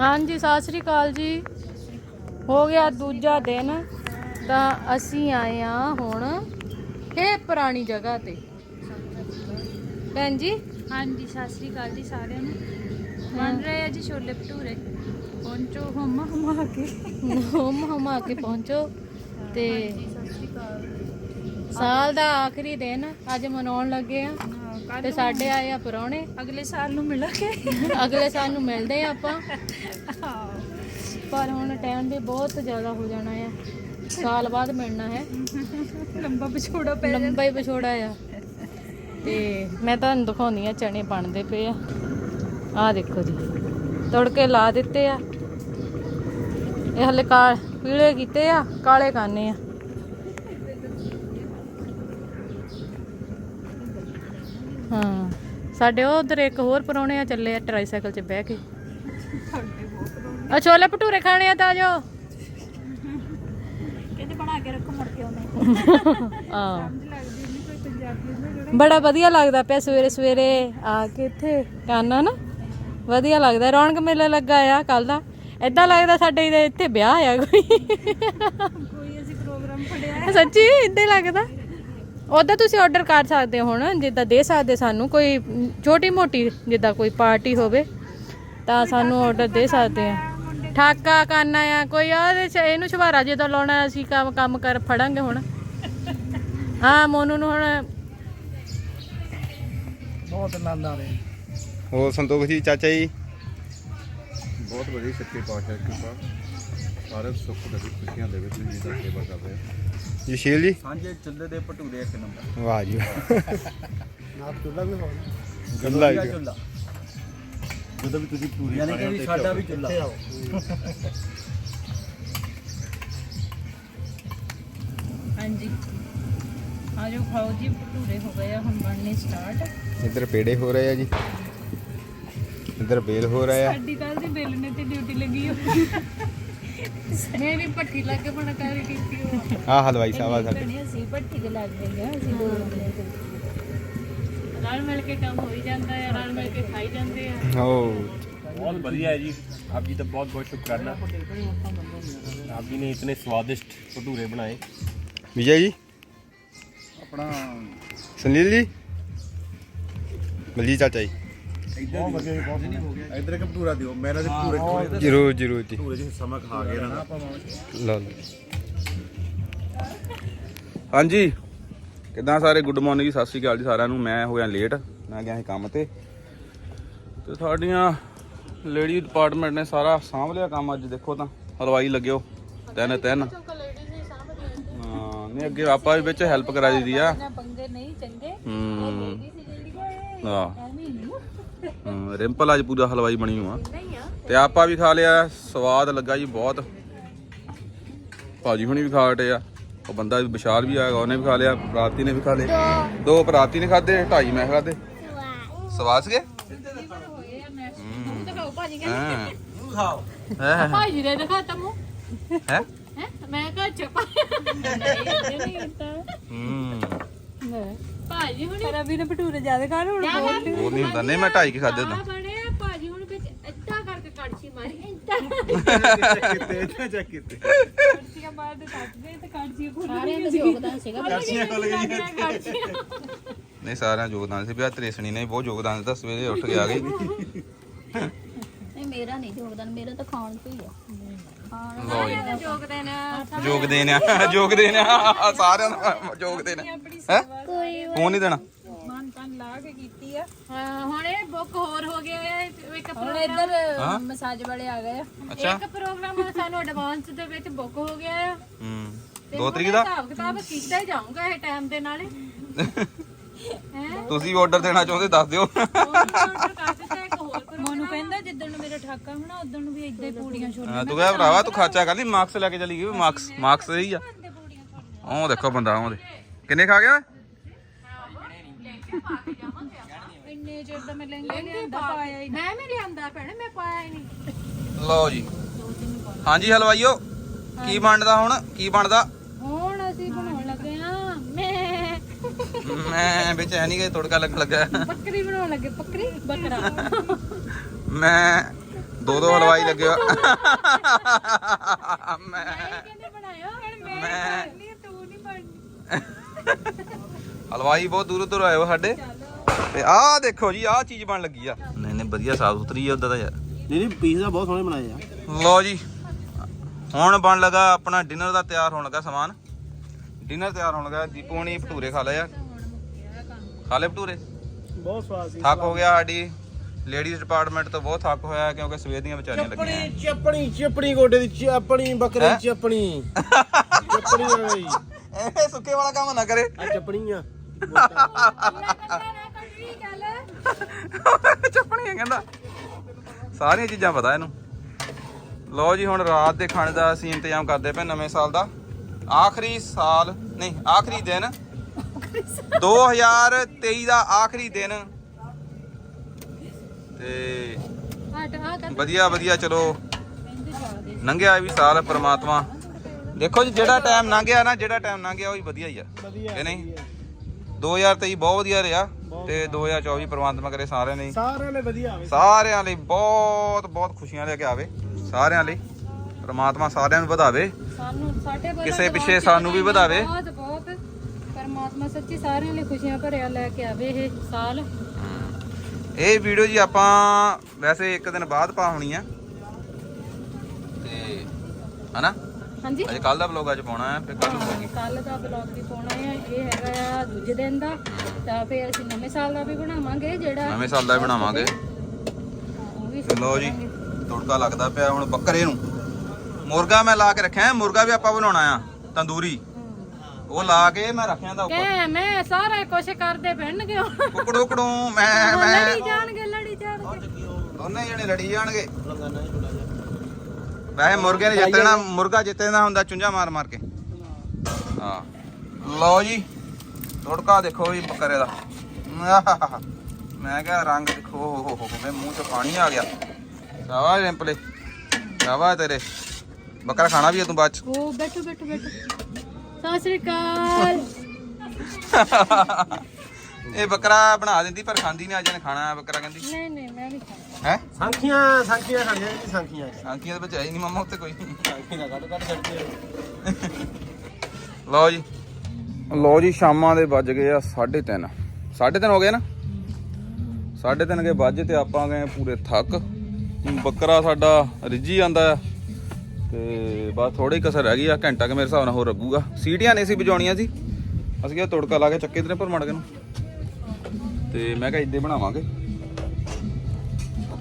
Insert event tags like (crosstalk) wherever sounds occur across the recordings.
ਹਾਂਜੀ ਸਤਿ ਸ੍ਰੀ ਅਕਾਲ ਜੀ। ਹੋ ਗਿਆ ਦੂਜਾ ਦਿਨ। ਤਾਂ ਅਸੀਂ ਆਏ ਆ ਹੁਣ ਇਹ ਪੁਰਾਣੀ ਜਗ੍ਹਾ ਤੇ। ਭੈਣ ਜੀ? ਹਾਂਜੀ ਸਤਿ ਸ੍ਰੀ ਅਕਾਲ ਜੀ ਸਾਰਿਆਂ ਨੂੰ। ਬਣ ਰਹੇ ਆ ਜੀ ਛੋਲੇ ਭਟੂਰੇ। ਪਹੁੰਚੋ ਹਮ ਹਮਾ ਕੇ। ਹਮ ਹਮਾ ਕੇ ਪਹੁੰਚੋ ਤੇ ਸਤਿ ਸ੍ਰੀ ਅਕਾਲ। ਸਾਲ ਦਾ ਆਖਰੀ ਦਿਨ ਅੱਜ ਮਨਾਉਣ ਲੱਗੇ ਆ। ਤੇ ਸਾਡੇ ਆਏ ਆ ਪਰੌਣੇ। ਅਗਲੇ ਸਾਲ ਨੂੰ ਮਿਲਾਂਗੇ। ਅਗਲੇ ਸਾਲ ਨੂੰ ਮਿਲਦੇ ਆ ਆਪਾਂ। ਪਰ ਹੁਣ ਟਾਈਮ ਵੀ ਬਹੁਤ ਜ਼ਿਆਦਾ ਹੋ ਜਾਣਾ ਆ। ਸਾਲ ਬਾਅਦ ਮਿਲਣਾ ਹੈ। ਲੰਬਾ ਵਿਛੋੜਾ ਪੈ ਲੰਬਾ ਹੀ ਵਿਛੋੜਾ ਆ। ਤੇ ਮੈਂ ਤੁਹਾਨੂੰ ਦਿਖਾਉਂਦੀ ਆ ਚਣੇ ਬਣਦੇ ਪਏ ਆ। ਆਹ ਦੇਖੋ ਜੀ। ਤੜਕੇ ਲਾ ਦਿੱਤੇ ਆ। ਇਹ ਹਲੇ ਕਾਲ ਪੀਲੇ ਕੀਤੇ ਆ ਕਾਲੇ ਕਰਨੇ ਆ। ਹਾਂ। ਸਾਡੇ ਉਧਰ ਇੱਕ ਹੋਰ ਪਰੌਣੇ ਆ ਚੱਲੇ ਆ ਟ੍ਰਾਈਸਾਈਕਲ 'ਚ ਬਹਿ ਕੇ। ਆ ਛੋਲੇ ਭਟੂਰੇ ਖਾਣੇ ਆ ਤਾਂ ਜੋ। ਕਹਿੰਦੇ ਬਣਾ ਕੇ ਰੱਖੋ ਮੁੜ ਕੇ ਆਉਂਦੇ (laughs) ਆ ਲੱਗਦੀ ਨਹੀਂ ਕੋਈ ਪੰਜਾਬੀ ਨੂੰ ਜਿਹੜਾ। ਬੜਾ ਵਧੀਆ ਲੱਗਦਾ ਪਿਆ ਸਵੇਰੇ ਸਵੇਰੇ ਆ ਕੇ ਇੱਥੇ ਕਾਨਾ ਨਾ। ਵਧੀਆ ਲੱਗਦਾ ਰੌਣਕ ਮੇਲਾ ਲੱਗਾ ਆ ਕੱਲ ਦਾ। ਏਦਾਂ ਲੱਗਦਾ ਸਾਡੇ ਇੱਥੇ ਵਿਆਹ ਆ ਕੋਈ। ਕੋਈ ਅਸੀਂ ਪ੍ਰੋਗਰਾਮ ਫੜਿਆ। ਸੱਚੀ ਹੀ ਲੱਗਦਾ। ਉਹਦਾ ਤੁਸੀਂ ਆਰਡਰ ਕਰ ਸਕਦੇ ਹੋ ਹੁਣ ਜਿੱਦਾਂ ਦੇ ਸਕਦੇ ਸਾਨੂੰ ਕੋਈ ਛੋਟੀ ਮੋਟੀ ਜਿੱਦਾਂ ਕੋਈ ਪਾਰਟੀ ਹੋਵੇ ਤਾਂ ਸਾਨੂੰ ਆਰਡਰ ਦੇ ਸਕਦੇ ਆ। ਠਾਕਾ ਕਰਨਾ ਆ ਕੋਈ ਆ ਇਹਨੂੰ ਛਵਾਰਾ ਜਿੱਦਾਂ ਲਾਉਣਾ ਅਸੀਂ ਕੰਮ ਕੰਮ ਕਰ ਫੜਾਂਗੇ ਹੁਣ। (laughs) ਹਾਂ ਮੋਨੂ ਨੂੰ ਹੁਣ ਬਹੁਤ ਆਨੰਦ ਆ ਰਿਹਾ। ਹੋਰ ਸੰਤੋਖ ਜੀ ਚਾਚਾ ਜੀ? ਬਹੁਤ ਵਧੀਆ ਸੱਚੇ ਪਾਤਸ਼ਾਹ ਕਿਰਪਾ। ਸਾਰੇ ਸੁੱਖ ਦੇ ਖੁਸ਼ੀਆਂ ਦੇ ਵਿੱਚ ਜੀ ਦਾ ਸੇਵਾ ਕਰ ਰਹੇ ਆ ਜਸ਼ੀਲ ਜੀ? ਸਾਂਝੇ ਚੁੱਲ੍ਹੇ ਦੇ ਭਟੂਰੇ ਇੱਕ ਨੰਬਰ। ਵਾਹ ਜੀ ਨਾਪ ਚੁੱਲ੍ਹਾ ਵੀ ਹੋਣਾ। ਗੱਲਾਂ ਹੀ ਚੁੱਲ੍ਹਾ ਜਦੋਂ ਵੀ ਤੁਸੀਂ ਪੂਰੀ ਯਾਨੀ ਕਿ ਵੀ ਸਾਡਾ ਵੀ ਚੁੱਲ੍ਹਾ। ਹਾਂਜੀ। ਆਜੋ ਖਾਓ ਜੀ ਭਟੂਰੇ ਹੋ ਗਏ ਆ ਹੁਣ ਬਣਨੇ ਸਟਾਰਟ ਇੱਧਰ ਪੇੜੇ ਹੋ ਰਹੇ ਆ ਜੀ। ਇੱਧਰ ਬੇਲ ਹੋ ਰਿਹਾ ਆ। ਸਾਡੀ ਕੱਲ ਦੀ ਬਿੱਲ ਨੇ ਤੇ ਡਿਊਟੀ ਲੱਗੀ ਹੋਈ ਇਹ ਹਲਵਾਈ ਸਾਹਿਬ ਆ ਸਾਡੇ। ਅਸੀਂ ਭੱਠੀ ਦੇ ਲੱਗ ਗਏ ਅਸੀਂ ਦੋ ਰਲ ਮਿਲ ਕੇ ਕੰਮ ਹੋਈ ਜਾਂਦਾ ਹੈ ਰਲ ਮਿਲ ਕੇ ਖਾਈ ਜਾਂਦੇ ਆ। ਹੋ। बहुत बढ़िया है जी आप जी का बहुत बहुत शुक्राना आप जी ने इतने स्वादिष्ट भटूरे बनाए ਵਿਜੇ ਜੀ? ਆਪਣਾ ਸੁਨੀਲ ਜੀ? ਮਲਜੀ ਚਾਚਾ ਜੀ? ਬਹੁਤ ਵਧੀਆ ਬਹੁਤ ਸੋਹਣਾ ਹੋ ਗਿਆ ਇੱਧਰ ਇੱਕ ਭਟੂਰਾ ਦਿਓ ਮੈਂ ਇਹਨਾਂ ਦੇ ਭਟੂਰੇ ਖਵਾਏ ਜਰੂਰ ਜਰੂਰ ਜੀ। ਭਟੂਰੇ ਜਿਹਾ ਸਮਾਂ ਖਾ ਗਿਆ ਨਾ। ਲਓ ਲਓ। ਹਾਂਜੀ। ਕਿਦਾਂ ਸਾਰੇ? ਗੁੱਡ ਮਾਰਨਿੰਗ ਜੀ ਸਤਿ ਸ਼੍ਰੀ ਅਕਾਲ ਜੀ ਸਾਰਿਆਂ ਨੂੰ। ਮੈਂ ਹੋ ਗਿਆ ਲੇਟ ਮੈਂ ਗਿਆ ਸੀ ਕੰਮ ਤੇ। ਤੇ ਸਾਡੀਆਂ ਲੇਡੀ ਡਿਪਾਰਟਮੈਂਟ ਨੇ ਸਾਰਾ ਸਾਂਭ ਲਿਆ ਕੰਮ ਅੱਜ ਦੇਖੋ ਤਾਂ। ਹਲਵਾਈ ਲੱਗਿਓ ਤਿੰਨ ਤਿੰਨ। ਹਾਂ ਨਹੀਂ ਅੱਗੇ ਆਪਾਂ ਵੀ ਵਿੱਚ ਹੈਲਪ ਕਰਾ ਦਿੱਤੀ ਆ। ਨਾ ਪੰਗੇ ਨਹੀਂ ਚੰਗੇ। ਹੂੰ। ਸੀ ਜਿਹੜੀ ਕੋਈ ਹਾਂ। ਐਵੇਂ ਹੀ ਨਹੀਂ। ਰਿੰਪਲ ਅੱਜ ਪੂਰਾ ਹਲਵਾਈ ਬਣੀ ਹੋਆ। ਤੇ ਆਪਾਂ ਵੀ ਖਾ ਲਿਆ ਸਵਾਦ ਲੱਗਾ ਜੀ ਬਹੁਤ। ਭਾਜੀ ਹੁਣੀ ਵੀ ਖਾ ਹਟੇ ਆ। ਉਹ ਬੰਦਾ ਵੀ ਵਿਸ਼ਾਲ ਵੀ ਆਇਆ ਉਹਨੇ ਵੀ ਖਾ ਲਿਆ ਪ੍ਰਾਪਤੀ ਨੇ ਵੀ ਖਾ ਲਏ। ਦੋ। ਪ੍ਰਾਪਤੀ ਨੇ ਖਾਦੇ ਢਾਈ ਮੈਂ ਖਾਦੇ ਸਵਾਦ। ਸੀਗੇ? ਹਾਂ। ਖਾਓ ਹੈ ਭਾਜੀ ਦੇ ਦਿਖਾ ਤਮੋ ਹੈ? ਹੈ? ਮੈਂ ਕਹਾ ਚਪਾ ਨਹੀਂ ਨਹੀਂ ਹੁੰਦਾ ਹੂੰ ਭਾਜੀ ਹੁਣ ਪਰ ਅਭੀ ਨੇ ਭਟੂਰੇ ਜ਼ਿਆਦਾ ਖਾਣ ਹੁਣ ਬਹੁਤ ਉਹ ਨਹੀਂ ਹੁੰਦਾ ਨਹੀਂ ਮੈਂ ਢਾਈ ਕੇ ਖਾਦੇ ਆ ਹੁੰਦਾ ਬਣੇ ਆ, ਭਾਜੀ ਹੁਣ ਵਿੱਚ ਏਦਾਂ ਕਰਕੇ ਕੜਛੀ ਮਾਰੀ। ਏਦਾਂ ਕਿਤੇ ਇੱਥੇ ਚੈੱਕ ਕੀਤੇ। ਕੜਛੀਆਂ ਮਾਰਦੇ ਟੱਟਦੇ ਤੇ ਕੜਛੀਆਂ ਖੁੱਲ ਸਾਰਿਆਂ ਦਾ ਯੋਗਦਾਨ ਸੀਗਾ। ਕਰਸੀਆਂ ਖੁੱਲ ਗਈਆਂ ਨਹੀਂ ਸਾਰਿਆਂ ਦਾ ਯੋਗਦਾਨ ਸੀ ਵੀ ਆਹ ਤ੍ਰੇਸਣੀ ਨੇ ਵੀ ਬਹੁਤ ਯੋਗਦਾਨ ਦਿੱਤਾ ਸਵੇਰੇ ਉੱਠ ਕੇ ਆ ਗਈ। ਨਹੀਂ ਮੇਰਾ ਨਹੀਂ ਯੋਗਦਾਨ ਮੇਰਾ ਤਾਂ ਖਾਣ ਤੋਂ ਹੀ ਆ। ਖਾਣ ਲਓ ਜੀ। ਯੋਗ ਦੇਣ ਆ ਸਾਰਿਆਂ ਦਾ ਯੋਗ ਦੇਣ ਹੈ? ਕੋਈ ਫੋਨ ਨਹੀਂ ਦੇਣਾ? ਮਨ ਤਨ ਲਾ ਕੇ ਕੀਤੀ ਆ। ਹਾਂ, ਹੁਣ ਇਹ ਬੁੱਕ ਹੋਰ ਹੋ ਗਿਆ ਹੈ ਇੱਕ ਹੁਣ ਪ੍ਰੋਗਰਾਮ ਇੱਧਰ ਮਸਾਜ ਵਾਲੇ ਆ ਗਏ ਆ। ਅੱਛਾ। ਇੱਕ ਪ੍ਰੋਗਰਾਮ ਸਾਨੂੰ ਐਡਵਾਂਸ ਦੇ ਵਿੱਚ ਬੁੱਕ ਹੋ ਗਿਆ ਆ। ਹੂੰ। ਤੇ ਦੋ ਤਰੀਕ ਦਾ? ਹਿਸਾਬ ਕਿਤਾਬ ਕੀਤਾ ਹੀ ਜਾਊਗਾ ਇਹ ਟਾਈਮ ਦੇ ਨਾਲ। (laughs) ਹੈ? ਤੁਸੀਂ ਆਰਡਰ ਦੇਣਾ ਚਾਹੁੰਦੇ ਦੱਸ ਦਿਓ। ਆਰਡਰ ਕਰ ਦਿੱਤਾ ਇੱਕ ਹੋਰ ਪ੍ਰੋਗਰਾਮ ਮੋਨੂੰ ਕਹਿੰਦਾ ਜਿੱਦਣ ਨੂੰ ਮੇਰਾ ਠਾਕਾ ਹੋਣਾ ਉਦੋਂ ਨੂੰ ਵੀ ਏਦਾਂ ਹੀ ਪੂੜੀਆਂ ਛੋੜ ਹਾਂ, ਤੂੰ ਕਹਿ ਭਰਾਵਾ ਤੂੰ ਖਾਚਾ ਕਰ ਲਈ ਮਾਰਕਸ ਲੈ ਕੇ ਚਲੀ ਗਈ ਮਾਰਕਸ ਮਾਰਕਸ ਸਹੀ ਆ। ਉਹ ਦੇਖੋ ਬੰਦਾ ਉਹਦੇ ਕਿੰਨੇ ਖਾ ਗਿਆ? ਇੰਨੇ ਚਿਰ ਦਾ ਮੈਂ ਲਹਿੰਗਾ ਲਿਆਂਦਾ ਪਾਇਆ ਹੀ ਮੈਂ ਵੀ ਲਿਆਂਦਾ ਭੈਣੇ ਮੈਂ ਪਾਇਆ ਹੀ ਨਹੀਂ। ਲਓ ਜੀ। ਹਾਂਜੀ ਹਲਵਾਈਓ ਕੀ ਬਣਦਾ ਹੁਣ? ਕੀ ਬਣਦਾ? ਹੁਣ ਅਸੀਂ ਬਣਾਉਣ ਲੱਗੇ ਆ ਮੈਂ। ਮੈਂ ਵਿੱਚ ਹੈ ਨਹੀਂ ਗਏ ਤੜਕਾ ਲੱਗਣ ਲੱਗਾ। ਬੱਕਰੀ ਬਣਾਉਣ ਲੱਗੇ ਬੱਕਰੀ। ਬੱਕਰਾ। ਮੈਂ ਦੋ ਦੋ ਹਲਵਾਈ ਲੱਗੇ ਹੋ (laughs) ਮੈਂ ਕਹਿੰਦੇ ਬਣਾਇਓ ਹੁਣ ਮੈਂ ਨਹੀਂ ਤੂੰ ਨਹੀਂ ਬਣਨੀ। ਹਲਵਾਈ ਬਹੁਤ ਦੂਰੋਂ ਦੂਰ ਆਏ ਹੋ ਸਾਡੇ। ਤੇ ਆਹ ਦੇਖੋ ਜੀ ਆਹ ਚੀਜ਼ ਬਣ ਲੱਗੀ ਆ। ਨਹੀਂ ਨਹੀਂ ਵਧੀਆ ਸਾਫ਼ ਸੁਥਰੀ ਆ ਉਦਾਂ ਦਾ ਯਾਰ। ਨਹੀਂ ਨਹੀਂ ਪੀਸ ਤਾਂ ਬਹੁਤ ਸੋਹਣੇ ਬਣਾਏ ਆ। ਲਓ ਜੀ ਹੁਣ ਬਣ ਲਗਾ ਆਪਣਾ ਡਿਨਰ ਦਾ ਤਿਆਰ ਹੋਣ ਲੱਗਾ ਸਮਾਨ। ਡਿਨਰ ਤਿਆਰ ਹੋਣ ਲੱਗਾ ਦੀਪੂ ਹੁਣੀ ਭਟੂਰੇ ਖਾ ਲਏ ਆ। ਖਾ ਲਏ ਭਟੂਰੇ? ਬਹੁਤ ਸਵਾਦ ਸੀ। ਥੱਕ ਹੋ ਗਿਆ ਸਾਡੀ। ਲੇਡੀਜ਼ ਡਿਪਾਰਟਮੈਂਟ ਤੋਂ ਬਹੁਤ ਥੱਕ ਹੋਇਆ ਕਿਉਂਕਿ ਸਵੇਰ ਦੀਆਂ ਵਿਚਾਰੀਆਂ ਲੱਗੀਆਂ ਚਪਣੀ ਚਪਣੀ ਚਪਣੀ ਗੋਡੇ ਦੀ ਚਪਣੀ ਬੱਕਰੇ? ਦੀ ਚਪਣੀ। ਚਪਣੀ ਆ ਗਈ ਇਹ ਸੁੱਕੇ ਵਾਲਾ ਕੰਮ ਨਾ ਕਰੇ। ਆ ਚਪਣੀ ਆ ਚੱਪਣੀਆਂ ਕਹਿੰਦਾ। ਸਾਰੀਆਂ ਚੀਜ਼ਾਂ ਪਤਾ ਇਹਨੂੰ। ਲਓ ਜੀ ਹੁਣ ਰਾਤ ਦੇ ਖਾਣੇ ਦਾ ਅਸੀਂ ਇੰਤਜ਼ਾਮ ਕਰਦੇ ਪਏ ਨਵੇਂ ਸਾਲ ਦਾ। ਆਖਰੀ ਸਾਲ ਨਹੀਂ ਆਖਰੀ ਦਿਨ। 2023 ਦਾ ਆਖਰੀ ਦਿਨ ਤੇ ਵਧੀਆ ਵਧੀਆ ਚਲੋ। ਲੰਘਿਆ ਵੀ ਸਾਲ ਪ੍ਰਮਾਤਮਾ। ਦੇਖੋ ਜੀ ਜਿਹੜਾ ਟਾਈਮ ਲੰਘਿਆ ਨਾ ਜਿਹੜਾ ਟਾਈਮ ਲੰਘਿਆ ਉਹ ਹੀ ਵਧੀਆ ਹੀ ਆ। ਇਹ ਨਹੀਂ? 2023 ਬਹੁਤ ਵਧੀਆ ਰਿਹਾ ਤੇ 2024 ਪ੍ਰਮਾਤਮਾ ਕਰੇ ਸਾਰਿਆਂ ਲਈ ਸਾਰਿਆਂ ਨੇ ਵਧੀਆ ਆਵੇ। ਸਾਰਿਆਂ ਲਈ ਬਹੁਤ ਬਹੁਤ ਖੁਸ਼ੀਆਂ ਲੈ ਕੇ ਆਵੇ। ਸਾਰਿਆਂ ਲਈ ਪ੍ਰਮਾਤਮਾ ਸਾਰਿਆਂ ਨੂੰ ਵਧਾਵੇ। ਸਾਨੂੰ ਸਾਡੇ ਵੱਲੋਂ ਕਿਸੇ ਪਿੱਛੇ ਸਾਨੂੰ ਵੀ ਵਧਾਵੇ। ਬਹੁਤ ਬਹੁਤ। ਪਰਮਾਤਮਾ ਸੱਚੀ ਸਾਰਿਆਂ ਲਈ ਖੁਸ਼ੀਆਂ ਭਰਿਆ ਲੈ ਕੇ ਆਵੇ ਇਹ ਸਾਲ। ਇਹ ਵੀਡੀਓ ਜੀ ਆਪਾਂ ਵੈਸੇ ਇੱਕ ਦਿਨ ਬਾਅਦ ਪਾ ਹੋਣੀ ਆ। ਤੇ ਹਨਾ? ਹਾਂਜੀ। ਅਜੇ ਕੱਲ ਦਾ ਵਲੌਗ ਅੱਜ ਪਾਉਣਾ ਹੈ ਫਿਰ ਕੱਲ ਨੂੰ ਪਾਉਣੀ। ਕੱਲ ਦਾ ਬਲੌਗ ਵੀ ਪਾਉਣਾ ਹੈ ਇਹ ਹੈਗਾ ਆ ਦੂਜੇ ਦਿਨ ਦਾ। ਤਾਂ ਫਿਰ ਅਸੀਂ ਨਵੇਂ ਸਾਲ ਦਾ ਵੀ ਬਣਾਵਾਂਗੇ ਜਿਹੜਾ ਨਵੇਂ ਸਾਲ ਦਾ ਵੀ ਬਣਾਵਾਂਗੇ। ਲਓ ਜੀ ਤੜਕਾ ਲੱਗਦਾ ਪਿਆ ਹੁਣ ਬੱਕਰੇ ਨੂੰ। ਮੁਰਗਾ ਮੈਂ ਲਾ ਕੇ ਰੱਖਿਆ ਮੁਰਗਾ ਵੀ ਆਪਾਂ ਬਣਾਉਣਾ ਆ ਤੰਦੂਰੀ। ਉਹ ਲਾ ਕੇ ਮੈਂ ਰੱਖਿਆ ਦਾ ਉੱਪਰ। ਕਹਿ ਮੈਂ ਸਾਰਾ ਕੁਝ ਕਰਦੇ ਪੈਣਗੇ ਉਹ ਕੁਕੜੂ ਕੁਕੜੂ ਮੈਂ ਮੈਂ ਲੜੀ ਜਾਣਗੇ ਲੜੀ ਜਾਣਗੇ। ਦੋਨੇ ਜਣੇ ਲੜੀ ਜਾਣਗੇ। ਵੈਸੇ ਮੁਰਗੇ ਨੇ ਜਿੱਤਣਾ ਮੁਰਗਾ ਜਿੱਤਣਾ ਹੁੰਦਾ ਚੁੰਝਾ ਮਾਰ ਮਾਰ ਕੇ। ਹਾਂ। ਲਓ ਜੀ ਤੜਕਾ ਦੇਖੋ ਜੀ ਬੱਕਰੇ ਦਾ। ਮੈਂ ਕਿਹਾ ਰੰਗ ਦੇਖੋ ਹੋ ਹੋ ਹੋ ਮੇਰੇ ਮੂੰਹ 'ਚ ਪਾਣੀ ਆ ਗਿਆ। ਸ਼ਾਬਾਸ਼ ਰਿੰਪਲੇ ਸ਼ਾਬਾਸ਼ ਤੇਰੇ। ਬੱਕਰਾ ਖਾਣਾ ਵੀ ਹੈ ਤੂੰ ਬਾਅਦ 'ਚ। ਉਹ ਬੈਠੋ ਬੈਠੋ ਬੈਠੋ। ਸਤਿ ਸ੍ਰੀ ਅਕਾਲ। ਇਹ ਬੱਕਰਾ ਬਣਾ ਦਿੰਦੀ ਪਰ ਖਾਂਦੀ ਨਹੀਂ ਅੱਜ ਨੇ ਖਾਣਾ ਹੈ ਬੱਕਰਾ ਕਹਿੰਦੀ। ਨਹੀਂ ਨਹੀਂ ਮੈਂ ਨਹੀਂ ਖਾਣਾ ਹੈ? ਸੰਖੀਆਂ ਸੰਖੀਆਂ ਖਾਣੀਆਂ ਜੀ ਸੰਖੀਆਂ? ਆਂਕੀਆਂ ਦੇ ਵਿੱਚ ਆਈ ਨਹੀਂ ਮਾਮਾ ਉੱਤੇ ਕੋਈ। ਸੰਖੀਆਂ ਕੱਢ ਕੱਢ ਛੱਡਦੇ ਲਓ ਜੀ। ਲਓ ਜੀ ਸ਼ਾਮਾਂ ਦੇ ਵੱਜ ਗਏ ਆ 3:30 3:30 ਹੋ ਗਏ ਨਾ? 3:30 ਕੇ ਵੱਜ ਤੇ ਆਪਾਂ ਗਏ ਪੂਰੇ ਥੱਕ। ਬੱਕਰਾ ਸਾਡਾ ਰਿੱਝੀ ਜਾਂਦਾ ਆ। ਤੇ ਬਸ ਥੋੜੀ ਕਸਰ ਰਹਿ ਗਈ ਆ, ਘੰਟਾ ਕੇ ਮੇਰੇ ਹਿਸਾਬ ਨਾਲ ਹੋਰ ਲੱਗੂਗਾ। ਸੀਟੀਆਂ ਨਹੀਂ ਸੀ ਵਜਾਉਣੀਆਂ ਸੀ। ਅਸੀਂ ਕਿਹਾ ਤੜਕਾ ਲਾ ਕੇ ਚੱਕੇ ਤੇ ਪਰ ਕੇ ਨੂੰ। ਤੇ ਮੈਂ ਕਿਹਾ ਇੱਦੇ ਬਣਾਵਾਂਗੇ।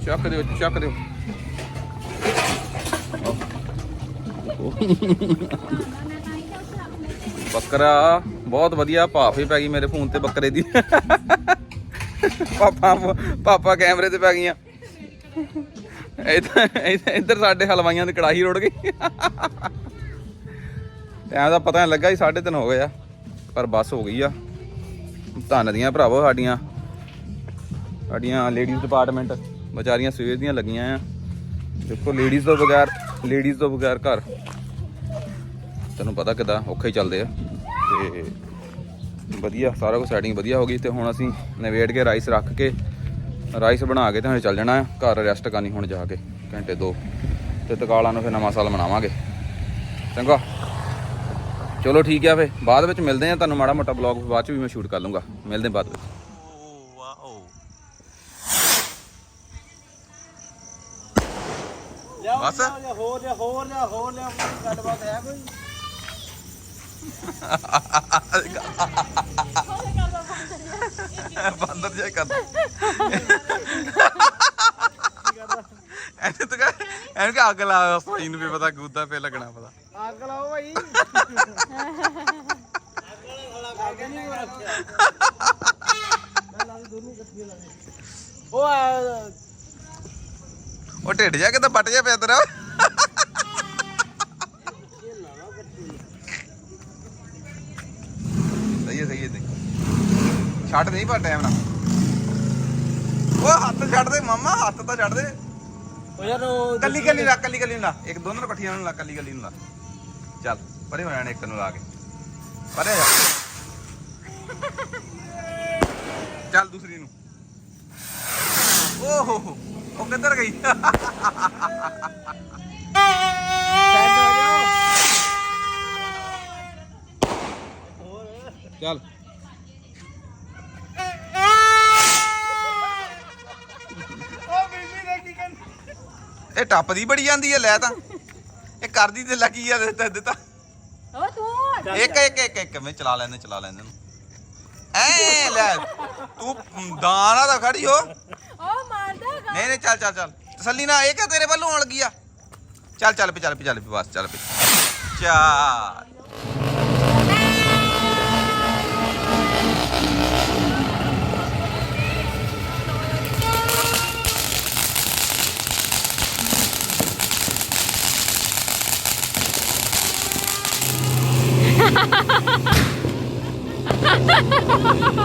ਚੱਕ ਦਿਓ ਚੱਕ ਦਿਓ। ਬੱਕਰਾ, ਬਹੁਤ ਵਧੀਆ ਭਾਫ ਹੀ ਪੈ ਗਈ ਮੇਰੇ ਫੋਨ ਤੇ ਬੱਕਰੇ ਦੀ। ਪਾਪਾ ਪਾਪਾ ਕੈਮਰੇ ਤੇ ਪੈ ਗਈਆਂ। ਇੱਧਰ ਇੱਧਰ- ਇੱਧਰ ਸਾਡੇ ਹਲਵਾਈਆਂ ਦੀ ਕੜਾਹੀ ਰੁੜ ਗਈ। ਟਾਈਮ ਦਾ ਪਤਾ ਨਹੀਂ ਲੱਗਾ ਜੀ 3:30 ਹੋ ਗਏ ਆ, ਪਰ ਬੱਸ ਹੋ ਗਈ ਆ। ਧੰਨ ਦੀਆਂ ਭਰਾਵੋ ਸਾਡੀਆਂ। ਸਾਡੀਆਂ ਲੇਡੀਜ਼ ਡਿਪਾਰਟਮੈਂਟ ਵਿਚਾਰੀਆਂ ਸਵੇਰ ਦੀਆਂ ਲੱਗੀਆਂ ਆ। ਦੇਖੋ ਲੇਡੀਜ਼ ਤੋਂ ਬਗੈਰ ਲੇਡੀਜ਼ ਤੋਂ ਬਗੈਰ ਘਰ। ਤੈਨੂੰ ਪਤਾ ਕਿਦਾਂ ਔਖੇ ਹੀ ਚੱਲਦੇ ਆ। ਤੇ ਵਧੀਆ, ਸਾਰਾ ਕੁਝ ਸੈਟਿੰਗ ਵਧੀਆ ਹੋ ਗਈ ਤੇ ਹੁਣ ਅਸੀਂ ਨਵੇੜ ਕੇ ਰਾਈਸ ਰੱਖ ਕੇ ਰਾਈਸ ਬਣਾ ਕੇ ਤੇ ਹੁਣ ਚੱਲ ਜਾਣਾ ਆ। ਘਰ ਰੈਸਟ ਕਰਨੀ ਹੁਣ ਜਾ ਕੇ ਘੰਟੇ ਦੋ। ਤੇ ਤਕਾਲਾਂ ਨੂੰ ਫਿਰ ਨਵਾਂ ਸਾਲ ਮਨਾਵਾਂਗੇ। ਚੰਗਾ। ਚਲੋ ਠੀਕ ਆ ਫੇ ਬਾਅਦ ਵਿੱਚ ਮਿਲਦੇ ਆ ਤੁਹਾਨੂੰ ਮਾੜਾ ਮੋਟਾ ਬਲੌਗ ਬਾਅਦ ਚ ਵੀ ਮੈਂ ਸ਼ੂਟ ਕਰ ਲੂੰਗਾ। ਮਿਲਦੇ ਬਾਅਦ ਵਿੱਚ। ਬਸ। ਹੋਰ ਲਿਆ ਹੋਰ ਲਿਆ ਹੋਰ ਲਿਆ ਕੋਈ ਗੱਲਬਾਤ ਹੈ ਕੋਈ? (laughs) (laughs) ਬੰਦਰ ਜਿਹਾ ਕਰਦਾ। ਐਨੇ ਤੂੰ ਕਹ ਐਨ ਕਿ ਅੱਗ ਲਾ ਨੂੰ ਵੀ ਪਤਾ ਗੂਦਾ ਪੇ ਲੱਗਣਾ ਪਤਾ। ਅੱਗ ਲਾਓ ਭਾਈ। ਉਹ ਉਹ ਢਿੱਡ ਜਾ ਕੇ ਤਾਂ ਪੱਟ ਜਾ ਪਿਆ ਤੇਰਾ। ਛੱਡ ਨਹੀਂ ਪਰ ਟਾਈਮ ਨਾਲ। ਉਹ ਹੱਥ ਛੱਡ ਦੇ ਮਾਮਾ ਹੱਥ ਤਾਂ ਛੱਡ ਦੇ। ਉਹ ਯਾਰ ਉਹ ਕੱਲੀ ਕੱਲੀ ਲਾ ਕੱਲੀ ਕੱਲੀ ਨੂੰ ਲਾ। ਇੱਕ ਦੋਨੋਂ ਨੂੰ ਇਕੱਠੀਆਂ ਨੂੰ ਲਾ ਕੱਲੀ ਕੱਲੀ ਨੂੰ ਲਾ। ਚੱਲ ਪਰੇ ਹੋ ਜਾਣੇ ਇੱਕ ਨੂੰ ਲਾ ਕੇ। ਪਰੇ ਜਾ। ਚੱਲ ਦੂਸਰੀ ਨੂੰ। ਓਹ ਹੋ ਹੋ ਉਹ ਕਿੱਧਰ ਗਈ? ਚੱਲ। ਟੱਪਦੀ ਬੜੀ ਜਾਂਦੀ ਹੈ ਲੈ ਤਾਂ। ਇਹ ਕਰਦੀ ਤੇ ਲੱਗੀ ਆ ਦਿੱਤਾ ਦਿੱਤਾ ਓ ਤੂੰ। ਇੱਕ ਇੱਕ ਇੱਕ ਇੱਕ ਮੈਂ ਚਲਾ ਲੈਂਦੇ ਚਲਾ ਲੈਂਦੇ ਨੂੰ ਐ ਲੈ ਤੂੰ ਦਾਣਾ ਤਾਂ ਖੜੀ ਹੋ। ਓ ਮਾਰਦਾ ਨਹੀਂ ਨਹੀਂ ਚੱਲ ਚੱਲ ਚੱਲ। ਤਸੱਲੀ ਨਾਲ ਇਹ ਕਿ ਤੇਰੇ ਵੱਲੋਂ ਆਉਣ ਲੱਗੀ ਆ? ਚੱਲ ਚੱਲ ਪੀ ਚੱਲ ਪੀ ਚੱਲ ਪੀ ਬਸ ਚੱਲ ਪੀ। ਚੱਲ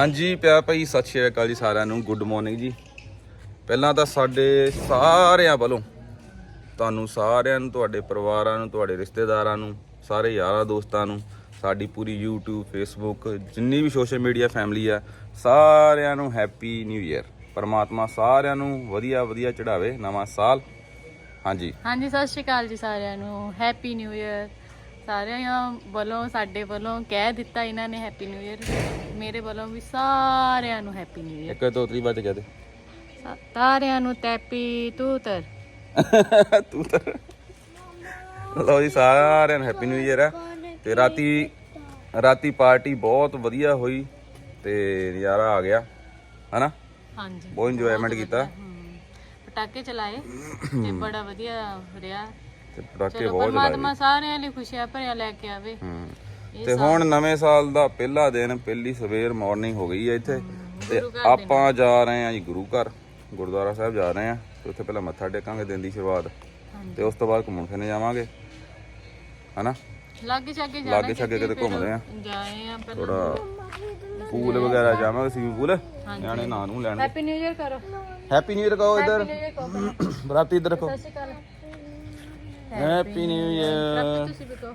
ਹਾਂਜੀ, ਪਿਆ ਭਾਈ, ਸਤਿ ਸ਼੍ਰੀ ਅਕਾਲ ਜੀ ਸਾਰਿਆਂ ਨੂੰ। ਗੁੱਡ ਮਾਰਨਿੰਗ ਜੀ। ਪਹਿਲਾਂ ਤਾਂ ਸਾਡੇ ਸਾਰਿਆਂ ਵੱਲੋਂ ਤੁਹਾਨੂੰ ਸਾਰਿਆਂ ਨੂੰ, ਤੁਹਾਡੇ ਪਰਿਵਾਰਾਂ ਨੂੰ, ਤੁਹਾਡੇ ਰਿਸ਼ਤੇਦਾਰਾਂ ਨੂੰ, ਸਾਰੇ ਯਾਰਾਂ ਦੋਸਤਾਂ ਨੂੰ, ਸਾਡੀ ਪੂਰੀ YouTube, Facebook, ਜਿੰਨੀ ਵੀ ਸੋਸ਼ਲ ਮੀਡੀਆ ਫੈਮਿਲੀ ਆ, ਸਾਰਿਆਂ ਨੂੰ ਹੈਪੀ ਨਿਊ ਇਅਰ ਪਰਮਾਤਮਾ ਸਾਰਿਆਂ ਨੂੰ ਵਧੀਆ ਵਧੀਆ ਚੜਾਵੇ ਨਵਾਂ ਸਾਲ। ਹਾਂਜੀ। ਹਾਂਜੀ, ਸਤਿ ਸ਼੍ਰੀ ਅਕਾਲ ਜੀ ਸਾਰਿਆਂ ਨੂੰ। ਹੈਪੀ ਨਿਊ ਇਅਰ ਸਾਰਿਆਂ ਵੱਲੋਂ, ਸਾਡੇ ਵੱਲੋਂ ਕਹਿ ਦਿੱਤਾ ਇਹਨਾਂ ਨੇ ਹੈਪੀ ਨਿਊ ਇਅਰ ਮੇਰੇ ਵੱਲੋਂ ਵੀ ਸਾਰਿਆਂ ਨੂੰ ਹੈਪੀ ਨਿਊ ਇਅਰ ਇੱਕ ਦੋ ਤਰੀ ਬਾਅਦ ਕਹਦੇ ਸਾਰਿਆਂ ਨੂੰ ਤੈਪੀ ਤੂਤਰ ਤੂੰ ਤਾਂ ਲਓ ਜੀ ਸਾਰਿਆਂ ਨੂੰ ਹੈਪੀ ਨਿਊ ਇਅਰ ਹੈ ਤੇ ਰਾਤੀ ਰਾਤੀ ਪਾਰਟੀ ਬਹੁਤ ਵਧੀਆ ਹੋਈ ਤੇ ਨਜ਼ਾਰਾ ਆ ਗਿਆ। ਹਨਾ? ਹਾਂਜੀ। ਬਹੁਤ ਇੰਜੋਇਮੈਂਟ ਕੀਤਾ। ਹਮ, ਪਟਾਕੇ ਚਲਾਏ ਤੇ ਬੜਾ ਵਧੀਆ ਰਿਹਾ। ਤੇ ਪਟਾਕੇ ਚਲੋ ਬਹੁਤ ਪਰਮਾਤਮਾ ਸਾਰਿਆਂ ਲਈ ਖੁਸ਼ੀਆਂ ਭਰਿਆ ਲੈ ਕੇ ਆਵੇ। ਹੂੰ। ਤੇ ਹੁਣ ਨਵੇਂ ਸਾਲ ਦਾ ਪਹਿਲਾ ਦਿਨ ਪਹਿਲੀ ਸਵੇਰ ਮਾਰਨਿੰਗ ਹੋ ਗਈ ਹੈ ਇੱਥੇ। ਤੇ ਆਪਾਂ ਜਾ ਰਹੇ ਹਾਂ ਜੀ ਗੁਰੂ ਘਰ ਗੁਰਦੁਆਰਾ ਸਾਹਿਬ ਜਾ ਰਹੇ ਹਾਂ। ਤੇ ਉੱਥੇ ਪਹਿਲਾਂ ਮੱਥਾ ਟੇਕਾਂਗੇ ਦਿਨ ਦੀ ਸ਼ੁਰੂਆਤ। ਤੇ ਉਸ ਤੋਂ ਬਾਅਦ ਘੁੰਮਣ ਫਿਰਨ ਜਾਵਾਂਗੇ। ਹਨਾ? ਲਾਗੇ ਛਾਗੇ ਜਾਣਾ ਲਾਗੇ ਛਾਗੇ ਕਿਤੇ ਘੁੰਮਦੇ ਆ ਜਾਏ ਆ ਪਹਿਲਾਂ। ਥੋੜਾ ਪੂਲ ਵਗੈਰਾ ਜਾਵਾਂਗੇ ਸਵਿਮਿੰਗ ਪੂਲ। ਨਿਆਣੇ ਨਾਂ ਨੂੰ ਲੈਣ। ਹੈਪੀ ਨਿਊ ਇਅਰ ਕਰੋ। ਹੈਪੀ ਨਿਊ ਇਅਰ ਕਹੋ ਇੱਧਰ। ਬਰਾਤੀ ਇੱਧਰ ਰੱਖੋ। ਸਤਿ ਸ਼੍ਰੀ ਅਕਾਲ। ਹੈਪੀ ਨਿਊ ਇਅਰ ਤੁਸੀਂ ਵੀ ਕਹੋ।